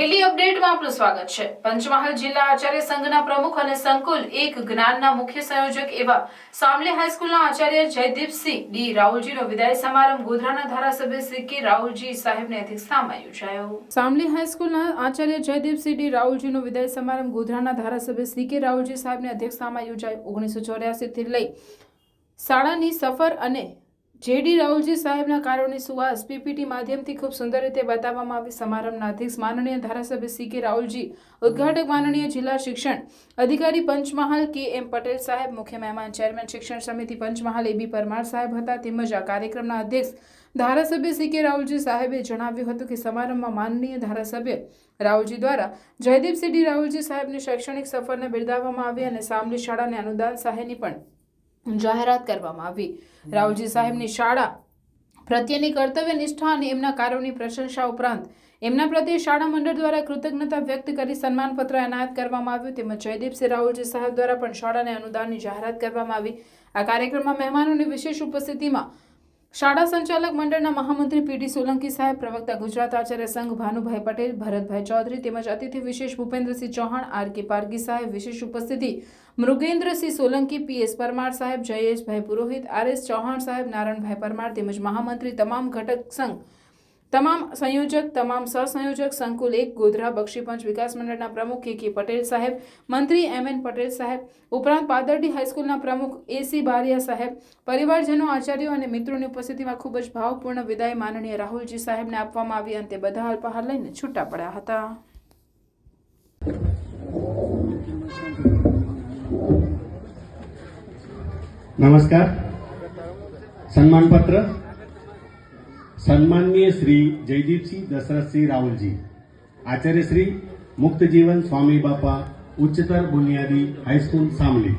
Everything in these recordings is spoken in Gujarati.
ડેલી અપડેટમાં આપનું સ્વાગત છે. પંચમહાલ જિલ્લા આચાર્ય સંઘના પ્રમુખ અને સંકુલ એક જ્ઞાનના મુખ્ય સંયોજક એવા સામલે હાઈસ્કૂલના આચાર્ય જયદીપસિંહ ડી રાહુલજીનો વિદાય સમારંભ ગોધરાના ધારાસભ્ય શ્રી કે રાહુલજી સાહેબને અધ્યક્ષતામાં યોજાયો સામલી હાઈસ્કૂલના આચાર્ય જયદીપસિંહ ડી રાહુલજીનો વિદાય સમારંભ ગોધરાના ધારાસભ્ય શ્રી કે રાહુલજી સાહેબને અધ્યક્ષતામાં યોજાયો ઓગણીસો ચોર્યાસીથી લઈ શાળાની સફર અને જેડી રાહુલજી સાહેબના કાર્યોની સુવાસ પીપીટી માધ્યમથી ખૂબ સુંદર રીતે બતાવવામાં આવી સમારંભના અધ્યક્ષ માનનીય ધારાસભ્ય સી કે રાહુલજી, ઉદઘાટક માનનીય જિલ્લા શિક્ષણ અધિકારી પંચમહાલ કે એમ પટેલ સાહેબ, મુખ્ય મહેમાન ચેરમેન શિક્ષણ સમિતિ પંચમહાલ એબી પરમાર સાહેબ હતા, તેમજ આ કાર્યક્રમના અધ્યક્ષ ધારાસભ્ય સી કે રાહુલજી સાહેબે જણાવ્યું હતું કે સમારંભમાં માનનીય ધારાસભ્ય રાહુલજી દ્વારા જયદીપ સીડી રાહુલજી સાહેબની શૈક્ષણિક સફરને બિરદાવવામાં આવી અને સામલી શાળાને અનુદાન સહાયની પણ જાહેરાત કરવામાં આવી. રાવજી સાહેબની શાળા પ્રત્યેની કર્તવ્ય નિષ્ઠા અને એમના કાર્યોની પ્રશંસા ઉપરાંત એમના પ્રત્યે શાળા મંડળ દ્વારા કૃતજ્ઞતા વ્યક્ત કરી સન્માનપત્ર એનાયત કરવામાં આવ્યું તેમજ જયદીપસિંહ રાહુલજી સાહેબ દ્વારા પણ શાળાને અનુદાનની જાહેરાત કરવામાં આવી. આ કાર્યક્રમમાં મહેમાનોની વિશેષ ઉપસ્થિતિમાં શાળા સંચાલક મંડળના મહામંત્રી પીડી સોલંકી સાહેબ, પ્રવક્તા ગુજરાત આચાર્ય સંઘ ભાનુભાઈ પટેલ, ભરતભાઈ ચૌધરી તેમજ અતિથિ વિશેષ ભૂપેન્દ્રસિંહ ચૌહાણ, આર કે પારગી સાહેબ વિશેષ ઉપસ્થિતિ મૃગેન્દ્રસિંહ સોલંકી પીએસ પરમાર સાહેબ, જયેશભાઈ પુરોહિત આરએસ ચૌહાણ સાહેબ નારાયણભાઈ પરમાર તેમજ મહામંત્રી તમામ ઘટક સંઘ, તમામ સંયોજક, તમામ સહસંયોજક, સંકુલ એક, ગોધરા બક્ષીપંચ વિકાસ મંડળના પ્રમુખ કે કે પટેલ સાહેબ, મંત્રી એમ એન પટેલ સાહેબ, ઉપરાંત પાદરડી હાઈસ્કૂલના પ્રમુખ એસી બારિયા સાહેબ, પરિવારજનો, આચાર્યો અને મિત્રોની ઉપસ્થિતિમાં ખૂબ જ ભાવપૂર્ણ વિદાય માનનીય રાહુલજી સાહેબને આપવામાં આવી, અંતે બધા અલ્પાહાર લઈને છૂટા પડ્યા હતા. નમસ્કાર. સન્માનપત્ર. સન્માનનીય શ્રી જયદીપસિંહ દશરથસિંહ રાવલજી આચાર્ય શ્રી મુક્તજીવન સ્વામી બાપા ઉચ્ચતર બુનિયાદી હાઈસ્કૂલ સામલી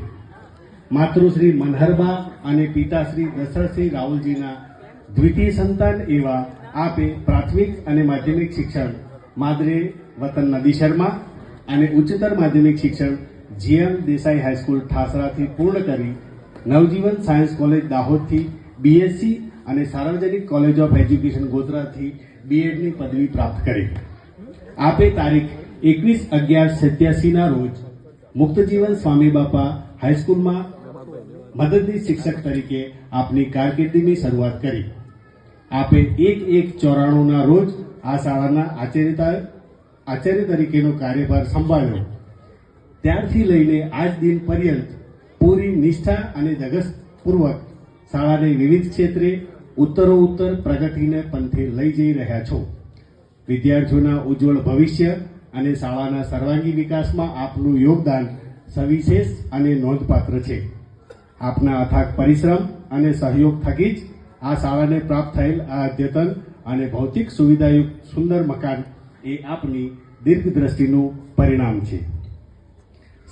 માતૃશ્રી મનહરબા અને પિતાશ્રી દશરથસિંહ રાવલજીના દ્વિતીય સંતાન એવા આપે પ્રાથમિક અને માધ્યમિક શિક્ષણ માદરે વતન નદી શર્મા અને ઉચ્ચતર માધ્યમિક શિક્ષણ જીએમ દેસાઈ હાઈસ્કૂલ ઠાસરાથી પૂર્ણ કરી નવજીવન સાયન્સ કોલેજ દાહોદથી બીએસસી અને સાર્વજનિક કોલેજ ઓફ એજ્યુકેશન ગોધરાથી બીએડની પદવી પ્રાપ્ત કરી. આપે તારીખ એકવીસ અગિયાર સત્યાસીના રોજ મુક્તજીવન સ્વામી બાપા હાઈસ્કૂલમાં મદદનીશ શિક્ષક તરીકે આપની કારકિર્દીની શરૂઆત કરી. આપે એક એક ચોરાણુંના રોજ આ શાળાના આચાર્યતા આચાર્ય તરીકેનો કાર્યભાર સંભાળ્યો. ત્યારથી લઈને આજ દિન પર્યંત પૂરી નિષ્ઠા અને ધગસપૂર્વક શાળાને વિવિધ ક્ષેત્રે ઉત્તરોત્તર પ્રગતિને પંથે લઈ જઈ રહ્યા છો. વિદ્યાર્થીઓના ઉજ્જવળ ભવિષ્ય અને શાળાના સર્વાંગી વિકાસમાં આપનું યોગદાન સવિશેષ અને નોંધપાત્ર છે. આપના અથાગ પરિશ્રમ અને સહયોગ થકી જ આ શાળાને પ્રાપ્ત થયેલ આ અદ્યતન અને ભૌતિક સુવિધાયુક્ત સુંદર મકાન એ આપની દીર્ઘદ્રષ્ટિનું પરિણામ છે.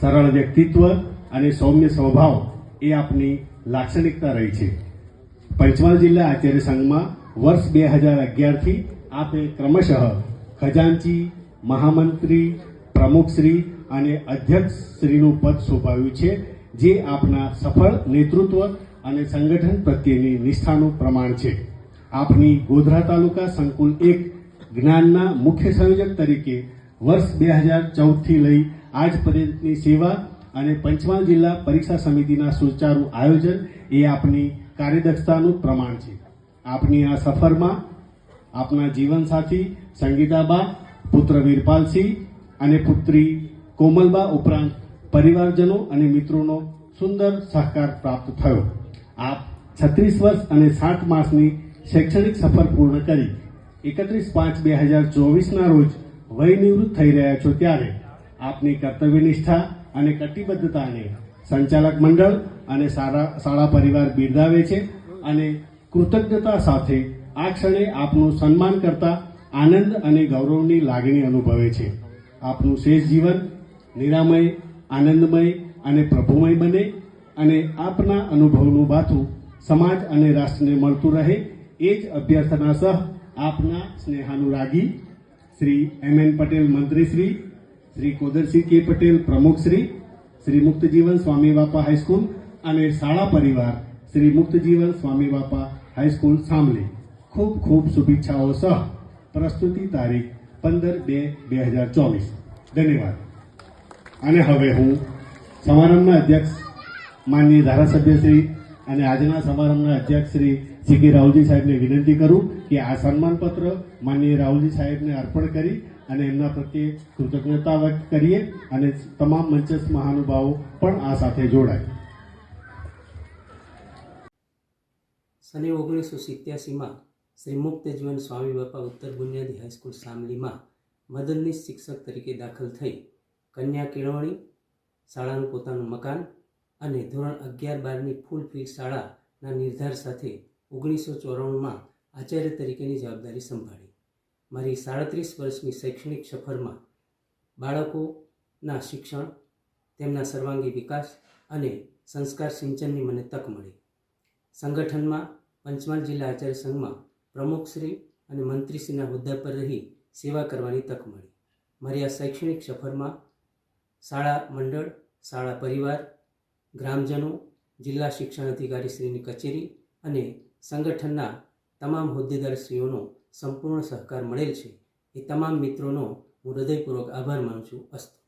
સરળ વ્યક્તિત્વ અને સૌમ્ય સ્વભાવ એ આપની લાક્ષણિકતા રહી છે. પંચમહાલ જિલ્લા આચાર્ય સંઘમાં વર્ષ બે હજાર અગિયારથી આપે ક્રમશઃ ખજાનચી, મહામંત્રી, પ્રમુખશ્રી અને અધ્યક્ષશ્રીનું પદ સોંપાયું છે, જે આપના સફળ નેતૃત્વ અને સંગઠન પ્રત્યેની નિષ્ઠાનું પ્રમાણ છે. આપની ગોધરા તાલુકા સંકુલ એક જ્ઞાનના મુખ્ય સંયોજક તરીકે વર્ષ બે હજાર ચૌદથી લઈ આજ પર્યંતની સેવા અને પંચમહાલ જિલ્લા પરીક્ષા સમિતિના સુચારુ આયોજન એ આપની કાર્યદક્ષતાનું પ્રમાણ છે. આપની આ સફરમાં આપના જીવનસાથી સંગીતાબા, પુત્ર વીરપાલસિંહ અને પુત્રી કોમલબા ઉપરાંત પરિવારજનો અને મિત્રોનો સુંદર સહકાર પ્રાપ્ત થયો. આપ છત્રીસ વર્ષ અને સાત માસની શૈક્ષણિક સફર પૂર્ણ કરી એકત્રીસ પાંચ બે હજાર ચોવીસના રોજ વયનિવૃત્ત થઈ રહ્યા છો ત્યારે આપની કર્તવ્યનિષ્ઠા અને કટિબદ્ધતાને સંચાલક મંડળ અને શાળા પરિવાર બિરદાવે છે અને કૃતજ્ઞતા સાથે આ ક્ષણે આપનું સન્માન કરતા આનંદ અને ગૌરવની લાગણી અનુભવે છે. આપનું શેષ જીવન નિરામય, આનંદમય અને પ્રભુમય બને અને આપના અનુભવનું બાથું સમાજ અને રાષ્ટ્રને મળતું રહે એ જ અભ્યર્થના સહ આપના સ્નેહાનુરાગી શ્રી એમ એન પટેલ મંત્રીશ્રી શ્રી કોદરસિંહ કે પટેલ પ્રમુખ શ્રી શ્રી મુક્તજીવન સ્વામી બાપા હાઈસ્કૂલ અને શાળા પરિવાર શ્રી મુક્તજીવન સ્વામી બાપા હાઈસ્કૂલ સામલી ખૂબ ખૂબ શુભેચ્છાઓ સહ. પ્રસ્તુતિ તારીખ પંદર બે બે હજાર ચોવીસ. ધન્યવાદ. અને હવે હું સમારંભના અધ્યક્ષ માનનીય ધારાસભ્ય શ્રી અને આજના સમારંભના અધ્યક્ષ શ્રી સી કે રાહુલજી સાહેબને વિનંતી કરું કે આ સન્માનપત્ર માનનીય રાહુલજી સાહેબને અર્પણ કરી અને એમના પ્રત્યે કૃતજ્ઞતા વ્યક્ત કરીએ અને તમામ મંચસ મહાનુભાવો પણ આ સાથે જોડાય. સને ઓગણીસો સિત્યાસીમાં શ્રી મુક્ત જીવન સ્વામી બાપા ઉત્તર બુનિયાદી હાઈસ્કૂલ સામલીમાં મદદનીશ શિક્ષક તરીકે દાખલ થઈ કન્યા કેળવણી, શાળાનું પોતાનું મકાન અને ધોરણ અગિયાર બારની ફૂલ ફી શાળાના નિર્ધાર સાથે ઓગણીસો ચોરાણુંમાં આચાર્ય તરીકેની જવાબદારી સંભાળી. મારી સાડત્રીસ વર્ષની શૈક્ષણિક સફરમાં બાળકોના શિક્ષણ, તેમના સર્વાંગી વિકાસ અને સંસ્કાર સિંચનની મને તક મળી. સંગઠનમાં પંચમહાલ જિલ્લા આચાર્ય સંઘમાં પ્રમુખશ્રી અને મંત્રીશ્રીના હોદ્દા પર રહી સેવા કરવાની તક મળી. મારી આ શૈક્ષણિક સફરમાં શાળા મંડળ, શાળા પરિવાર, ગ્રામજનો, જિલ્લા શિક્ષણ અધિકારીશ્રીની કચેરી અને સંગઠનના તમામ હોદ્દેદારશ્રીઓનો સંપૂર્ણ સહકાર મળેલ છે. એ તમામ મિત્રોનો હું હૃદયપૂર્વક આભાર માનું છું. અસ્તુ